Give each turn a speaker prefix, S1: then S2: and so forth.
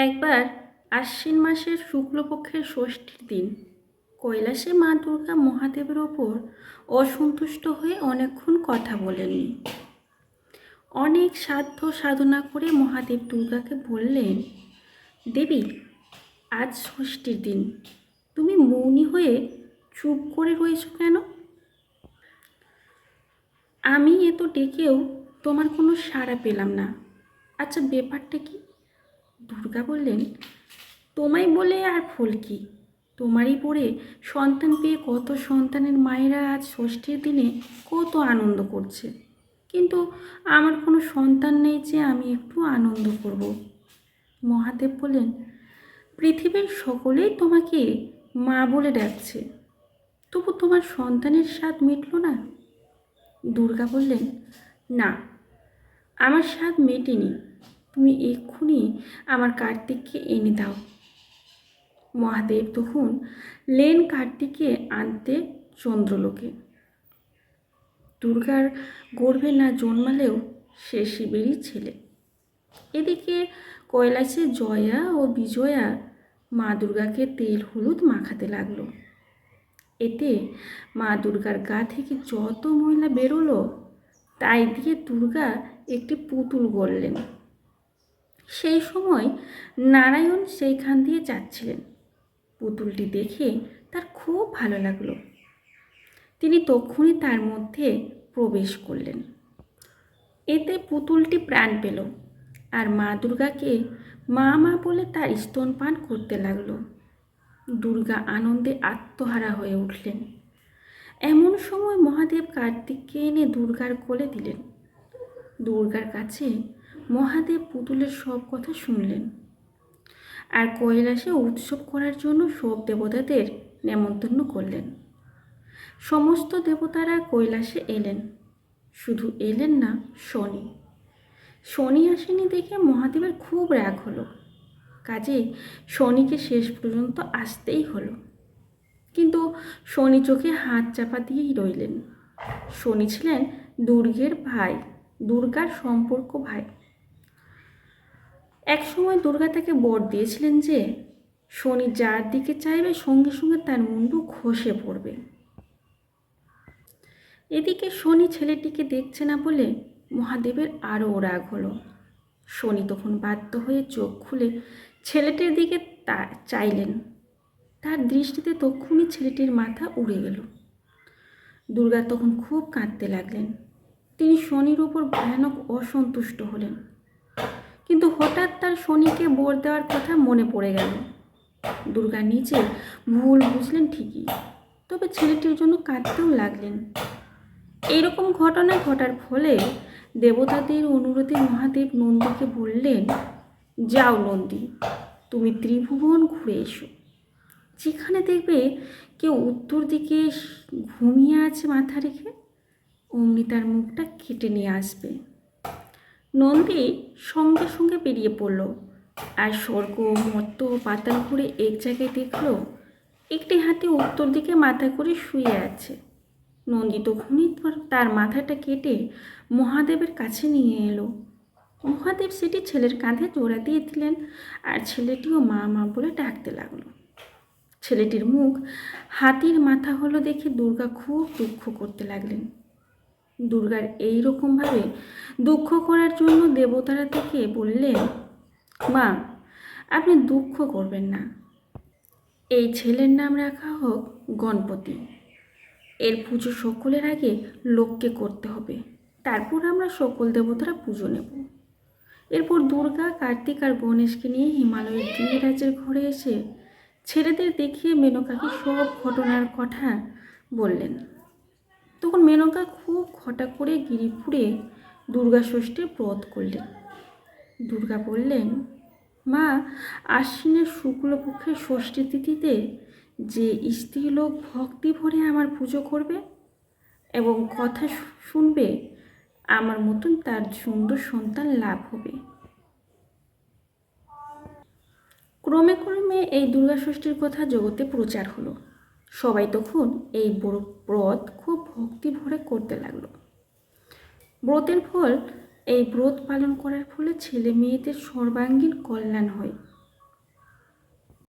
S1: একবার আশ্বিন মাসের শুক্লপক্ষের ষষ্ঠীর দিন কৈলাসে মা দুর্গা মহাদেবের ওপর অসন্তুষ্ট হয়ে অনেকক্ষণ কথা বলেননি অনেক সাধ্য সাধনা করে মহাদেব দুর্গাকে বললেন, দেবী, আজ ষষ্ঠীর দিন। তুমি মৌনী হয়ে চুপ করে রয়েছ কেন? আমি এ তো ডেকেও তোমার কোনো সাড়া পেলাম না। আচ্ছা ব্যাপারটা কি? দুর্গা বললেন, তোমায় বলে আর ফুল কি? তোমারই পরে সন্তান পেয়ে কত সন্তানের মায়েরা আজ ষষ্ঠীর দিনে কত আনন্দ করছে। কিন্তু আমার কোনো সন্তান নেই যে আমি একটু আনন্দ করব। মহাদেব বললেন, পৃথিবীর সকলেই তোমাকে মা বলে ডাকছে। তবু তোমার সন্তানের স্বাদ মিটল না? দুর্গা বললেন, না, আমার স্বাদ মেটেনি। তুমি এক্ষুনি আমার কার্তিককে এনে দাও। মহাদেব তখন লেন কার্তিককে আনতে চন্দ্রলোকে। দুর্গার গর্ভে না জন্মালেও সে শিবেরই ছেলে। এদিকে কৈলাসে জয়া ও বিজয়া মা দুর্গাকে তেল হলুদ মাখাতে লাগল। এতে মা দুর্গার গা থেকে যত ময়লা বেরোলো, তাই দিয়ে দুর্গা একটি পুতুল গড়লেন। সেই সময় নারায়ণ সেইখান দিয়ে যাচ্ছিলেন। পুতুলটি দেখে তার খুব ভালো লাগল। তিনি তক্ষুনি তার মধ্যে প্রবেশ করলেন। এতে পুতুলটি প্রাণ পেল আর মা দুর্গাকে মা মা বলে তার স্তনপান করতে লাগল। দুর্গা আনন্দে আত্মহারা হয়ে উঠলেন। এমন সময় মহাদেব কার্তিককে এনে দুর্গার কোলে দিলেন। দুর্গার কাছে মহাদেব পুতুলের সব কথা শুনলেন। আর কৈলাসে উৎসব করার জন্য সব দেবতাদের নেমন্তন্ন করলেন। সমস্ত দেবতারা কৈলাসে এলেন। শুধু এলেন না, শনি। শনি আসেনি দেখে মহাদেবের খুব রাগ হলো। কাজেই শনিকে শেষ পর্যন্ত আসতেই হলো। কিন্তু শনি চোখে হাত চাপা দিয়েই রইলেন। শনি ছিলেন দুর্গের ভাই, দুর্গার সম্পর্ক ভাই। এক সময় দুর্গা তাকে বর দিয়েছিলেন যে, শনি যার দিকে চাইবে সঙ্গে সঙ্গে তার মুন্ডু খসে পড়বে। এদিকে শনি ছেলেটিকে দেখছে না বলে মহাদেবের আরও রাগ হলো। শনি তখন বাধ্য হয়ে চোখ খুলে ছেলেটির দিকে তা চাইলেন। তার দৃষ্টিতে তক্ষুনি ছেলেটির মাথা উড়ে গেল। দুর্গা তখন খুব কাঁদতে লাগলেন। তিনি শনির উপর ভয়ানক অসন্তুষ্ট হলেন। কিন্তু হঠাৎ তার শনিকে বর দেওয়ার কথা মনে পড়ে গেল। দুর্গা নিজে ভুল বুঝলেন ঠিকই, তবে ছেলেটির জন্য কাঁদতেও লাগলেন। এইরকম ঘটনা ঘটার ফলে দেবতাদের অনুরোধে মহাদেব নন্দীকে বললেন, যাও নন্দী, তুমি ত্রিভুবন ঘুরে এসো। যেখানে দেখবে কেউ উত্তর দিকে ঘুমিয়ে আছে মাথা রেখে, অমনি তার মুখটা কেটে নিয়ে আসবে। নন্দী সঙ্গে সঙ্গে বেরিয়ে পড়ল। আর স্বর্গ, মত্ত পাতাল ঘুরে এক জায়গায় দেখল, একটি হাতে উত্তর দিকে মাথা করে শুয়ে আছে। নন্দী তখনই তার মাথাটা কেটে মহাদেবের কাছে নিয়ে এলো। মহাদেব সেটি ছেলের কাঁধে জোড়া দিয়ে দিলেন আর ছেলেটিও মা মা বলে ডাকতে লাগল। ছেলেটির মুখ, হাতির মাথা হলো দেখে দুর্গা খুব দুঃখ করতে লাগলেন। দুর্গার এই রকমভাবে দুঃখ করার জন্য দেবতারা থেকে বললেন, মা, আপনি দুঃখ করবেন না। এই ছেলের নাম রাখা হোক গণপতি। এর পুজো সকলের আগে লোককে করতে হবে। তারপর আমরা সকল দেবতারা পুজো নেব। এরপর দুর্গা, কার্তিক আর গণেশকে নিয়ে হিমালয়ের গিরিরাজের ঘরে এসে ছেলেদের দেখিয়ে মেনকাকে সব ঘটনার কথা বললেন। তখন মেনকা খুব ঘটা করে গিরিপুরে দুর্গা ষষ্ঠীর ব্রত করলেন। দুর্গা বললেন, মা, আশ্বিনের শুক্লপক্ষের ষষ্ঠী তিথিতে যে স্ত্রীলোক ভক্তি ভরে আমার পুজো করবে এবং কথা শুনবে, আমার মতন তার সুন্দর সন্তান লাভ হবে। ক্রমে ক্রমে এই দুর্গা ষষ্ঠীর কথা জগতে প্রচার হলো। সবাই তখন এই ব্রত খুব ভক্তি ভরে করতে লাগল। ব্রতের ফল এই ব্রত পালন করার ফলে ছেলে মেয়েদের সর্বাঙ্গীন কল্যাণ হয়।